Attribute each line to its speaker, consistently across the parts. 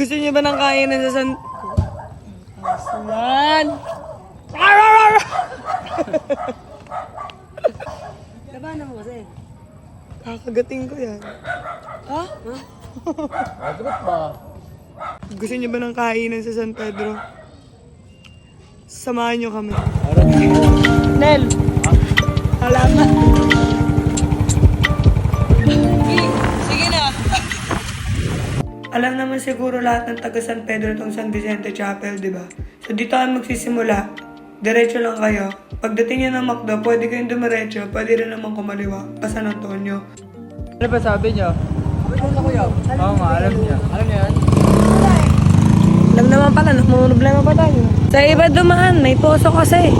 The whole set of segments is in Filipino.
Speaker 1: Gusto niyo ba ng kainan sa San... Yan!
Speaker 2: Labanan mo kasi.
Speaker 1: Kakagating ko yan. Ha?
Speaker 3: Agrat ba?
Speaker 1: Gusto niyo ba ng kainan sa San Pedro? Samahan niyo kami. Nel! Alamat! Alam naman siguro lahat ng taga San Pedro itong San Vicente Chapel, di ba? So dito kayo magsisimula. Diretso lang kayo. Pagdating niyo ng Macdo, pwede kayong dumiretso, pwede rin naman kumaliwa. Pa San Antonio.
Speaker 3: Ano ba sabi niya? Oo nga, alam niya. Alam niya yan?
Speaker 1: Alam naman pala, problema pa tayo. Sa iba dumaan, may poso kasi.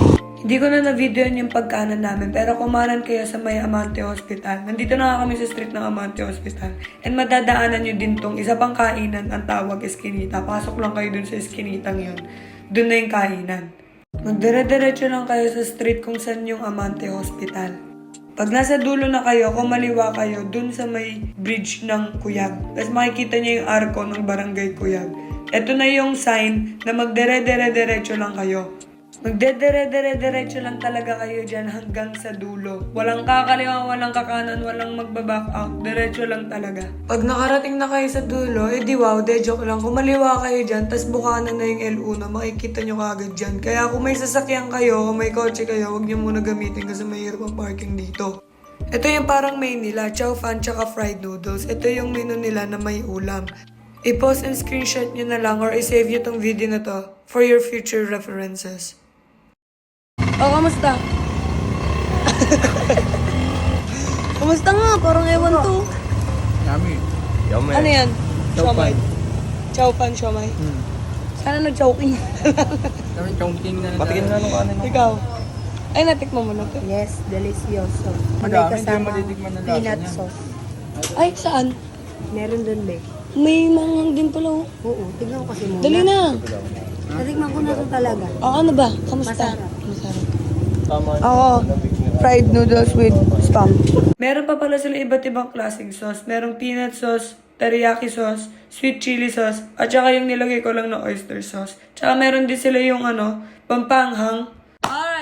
Speaker 1: Hindi ko na na-videoan yung pagkanan namin, pero kumanan kayo sa may Amante Hospital. Nandito na kami sa street ng Amante Hospital. And madadaanan nyo din tong isa pang kainan, ang tawag Eskinita. Pasok lang kayo dun sa Eskinitang yun. Dun na yung kainan. Magdire-diretso lang kayo sa street kung saan yung Amante Hospital. Pag nasa dulo na kayo, kumaliwa kayo dun sa may bridge ng Kuyag. Tapos makikita niyo yung arko ng barangay Kuyag. Ito na yung sign na magdere-dere-derecho lang kayo. Magdedere-dere-derecho lang talaga kayo dyan hanggang sa dulo. Walang kakaliwa, walang kakanan, walang magbaback out. Diretso lang talaga. Pag nakarating na kayo sa dulo, eh di wow, de joke lang. Kumaliwa kayo dyan, tas bukanan na yung L1 makikita nyo kagad dyan. Kaya kung may sasakyan kayo, kung may kotse kayo, huwag nyo muna gamitin kasi mahirap ang parking dito. Ito yung parang main nila, chow fan tsaka fried noodles. Ito yung menu nila na may ulam. I-post and screenshot nyo na lang or i-save nyo tong video na to for your future references. Oh, kamusta? kamusta nga? Parang ewan to.
Speaker 3: Yummy. Yummy.
Speaker 1: Ano yan? Siomay.
Speaker 3: fan.
Speaker 1: Chow fan, siomay.
Speaker 3: Hmm.
Speaker 1: Sana nag-choking.
Speaker 3: Kami chongking na lang. Patikin na nung mo.
Speaker 1: Ikaw. Ay, natikman mo na to.
Speaker 2: Yes, delicioso. May
Speaker 3: Madami, hindi
Speaker 2: kasama
Speaker 3: mo matitikman lasa
Speaker 2: peanut sauce.
Speaker 1: Ay, saan?
Speaker 2: Meron dun, be.
Speaker 1: May mangang din pala. oh.
Speaker 2: Oo, tignan ko kasi muna.
Speaker 1: Dali na.
Speaker 2: Natikman ko na ito talaga.
Speaker 1: Oh, ano ba? Kamusta?
Speaker 2: Masarap.
Speaker 1: Masarap. Ako, fried noodles with spam. Meron pa pala sila iba't ibang klaseng sauce. Merong peanut sauce, teriyaki sauce, sweet chili sauce, at saka yung nilagay ko lang na oyster sauce. Tsaka meron din sila yung ano, pampanghang.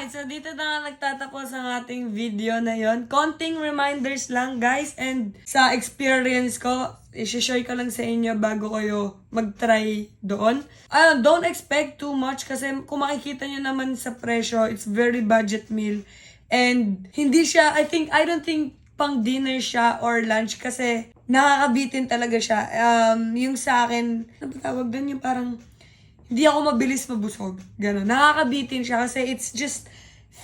Speaker 1: Alright, so dito na nga nagtatapos ang ating video na yon. Konting reminders lang guys and sa experience ko, isi-share ko lang sa inyo bago kayo mag-try doon. Ah, don't expect too much kasi kung makikita nyo naman sa presyo, it's very budget meal. And hindi siya, I think, I don't think pang dinner siya or lunch kasi nakakabitin talaga siya. Um, yung sa akin, ano tawag doon? Yung parang, hindi ako mabilis mabusog. Ganon. Nakakabitin siya kasi it's just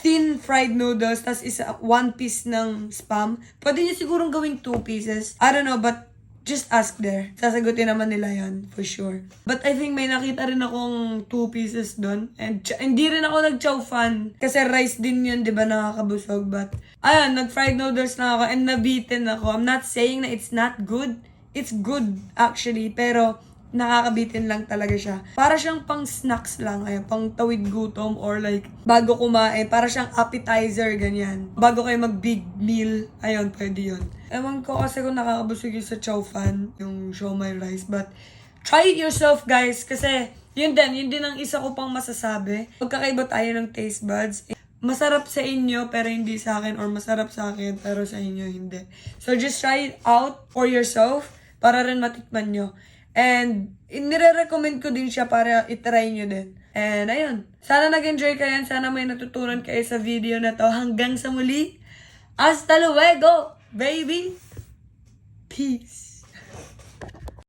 Speaker 1: thin fried noodles tas isa one piece ng spam. Pwede niyo sigurong gawing two pieces. I don't know, but just ask there. Sasagutin naman nila yan, for sure. But I think may nakita rin akong two pieces doon. And hindi rin ako nag-chow fan. Kasi rice din yun, di ba, nakakabusog. But, ayun, nag-fried noodles na ako and nabitin ako. I'm not saying na it's not good. It's good, actually. Pero, nakakabitin lang talaga siya. Para siyang pang snacks lang, ay pang tawid gutom or like bago kumain, para siyang appetizer, ganyan. Bago kayo mag big meal, ayun, pwede yun. Ewan ko kasi kung nakakabusog yung sa chow fan, yung siomai rice, but try it yourself guys, kasi yun din, yun din ang isa ko pang masasabi. Magkakaiba tayo ng taste buds. Masarap sa inyo pero hindi sa akin or masarap sa akin pero sa inyo hindi. So just try it out for yourself para rin matikman nyo. And inire-recommend ko din siya para itry nyo din. And ayun, sana nag-enjoy kayo. Sana may natutunan kayo sa video na to. Hanggang sa muli, hasta luego, baby! Peace!